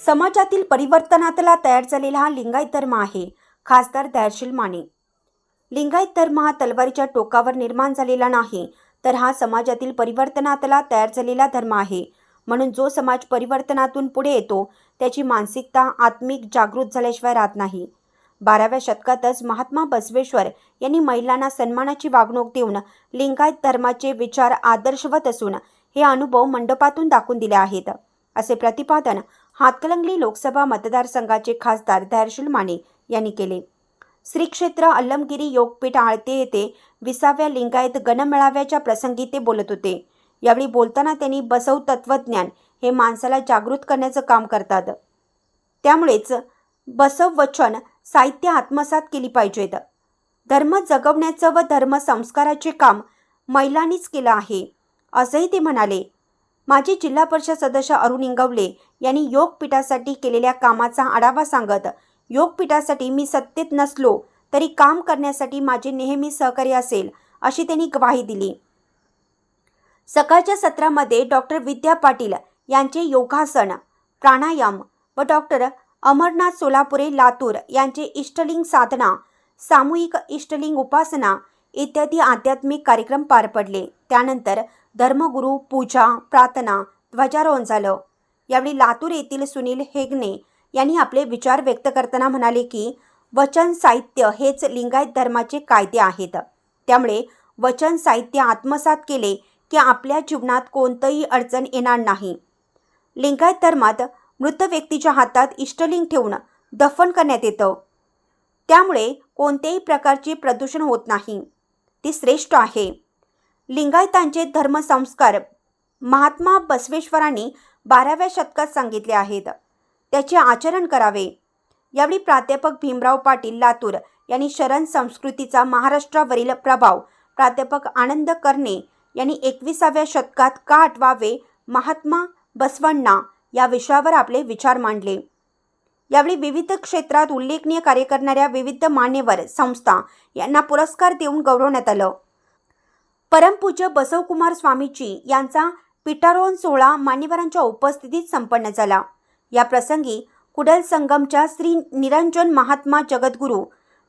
समाजातील परिवर्तनातला तयार झालेला हा लिंगायत धर्म आहे खासदार दयाशील माने. लिंगायत धर्म हा तलवारीच्या टोकावर निर्माण झालेला नाही तर हा समाजातील परिवर्तनातला तयार झालेला धर्म आहे. म्हणून जो समाज परिवर्तनातून पुढे येतो त्याची मानसिकता आत्मिक जागृत झाल्याशिवाय राहत नाही. बाराव्या शतकातच महात्मा बसवेश्वर यांनी महिलांना सन्मानाची वागणूक देऊन लिंगायत धर्माचे विचार आदर्शवत असून हे अनुभव मंडपातून दाखवून दिले आहेत. असे प्रतिपादन हातकलंगली लोकसभा मतदारसंघाचे खासदार धैर्यशील माने यांनी केले. श्री क्षेत्र अल्लमगिरी योगपीठ आळते येथे विसाव्या लिंगायत गणमेळाव्याच्या प्रसंगी ते बोलत होते. यावेळी बोलताना त्यांनी बसव तत्वज्ञान हे माणसाला जागृत करण्याचं काम करतात. त्यामुळेच बसव वचन साहित्य आत्मसात केली पाहिजेत. धर्म जगवण्याचं व धर्म संस्काराचे काम महिलांनीच केलं आहे. असंही ते म्हणाले. माजी जिल्हा परिषद सदस्य अरुण इंगवले यांनी योगपीठासाठी केलेल्या कामाचा आढावा सांगत योगपीठासाठी मी सत्तेत नसलो तरी काम करण्यासाठी माझे नेहमी सहकार्य असेल अशी त्यांनी ग्वाही दिली. सकाळच्या सत्रामध्ये डॉक्टर विद्या पाटील यांचे योगासन प्राणायाम व डॉक्टर अमरनाथ सोलापुरे लातूर यांचे इष्टलिंग साधना सामूहिक इष्टलिंग उपासना इत्यादी आध्यात्मिक कार्यक्रम पार पडले. त्यानंतर धर्मगुरू पूजा प्रार्थना ध्वजारोहण झालं. यावेळी लातूर येथील सुनील हेगणे यांनी आपले विचार व्यक्त करताना म्हणाले की वचन साहित्य हेच लिंगायत धर्माचे कायदे आहेत. त्यामुळे वचन साहित्य आत्मसात केले की आपल्या जीवनात कोणतंही अडचण येणार नाही. लिंगायत धर्मात मृत व्यक्तीच्या हातात इष्टलिंग ठेवून दफन करण्यात येतं. त्यामुळे कोणत्याही प्रकारचे प्रदूषण होत नाही. ती श्रेष्ठ आहे. लिंगायतांचे धर्मसंस्कार महात्मा बसवेश्वरांनी बाराव्या शतकात सांगितले आहेत. त्याचे आचरण करावे. यावेळी प्राध्यापक भीमराव पाटील लातूर यांनी शरण संस्कृतीचा महाराष्ट्रावरील प्रभाव प्राध्यापक आनंद कर्णे यांनी एकविसाव्या शतकात का आठवावे? महात्मा बसवण्णा या विषयावर आपले विचार मांडले. यावेळी विविध क्षेत्रात उल्लेखनीय कार्य करणाऱ्या विविध मान्यवर संस्था यांना पुरस्कार देऊन गौरवण्यात आलं. परमपूज्य बसवकुमार स्वामीजी यांचा पिटारोहण सोहळा मान्यवरांच्या उपस्थितीत संपन्न झाला. या प्रसंगी कुडल संगमच्या श्री निरंजन महात्मा जगद्गुरू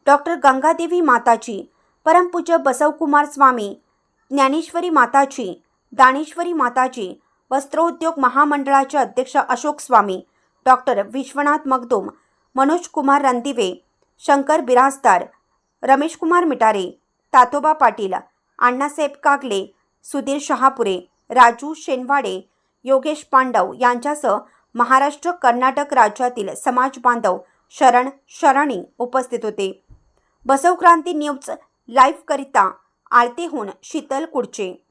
डॉक्टर गंगादेवी माताजी परमपूज्य बसवकुमार स्वामी ज्ञानेश्वरी माताजी दानेश्वरी माताजी वस्त्रोद्योग महामंडळाचे अध्यक्ष अशोक स्वामी डॉक्टर विश्वनाथ मगदुम मनोज कुमार रणदिवे शंकर बिराजदार रमेशकुमार मिटारे तातोबा पाटील अण्णासाहेब कागले सुधीर शहापुरे राजू शेनवाडे योगेश पांडव यांच्यासह महाराष्ट्र कर्नाटक राज्यातील समाज बांधव शरण शरणी उपस्थित होते. बसवक्रांती न्यूज लाईव्हकरिता आळतेहून शीतल कुडचे.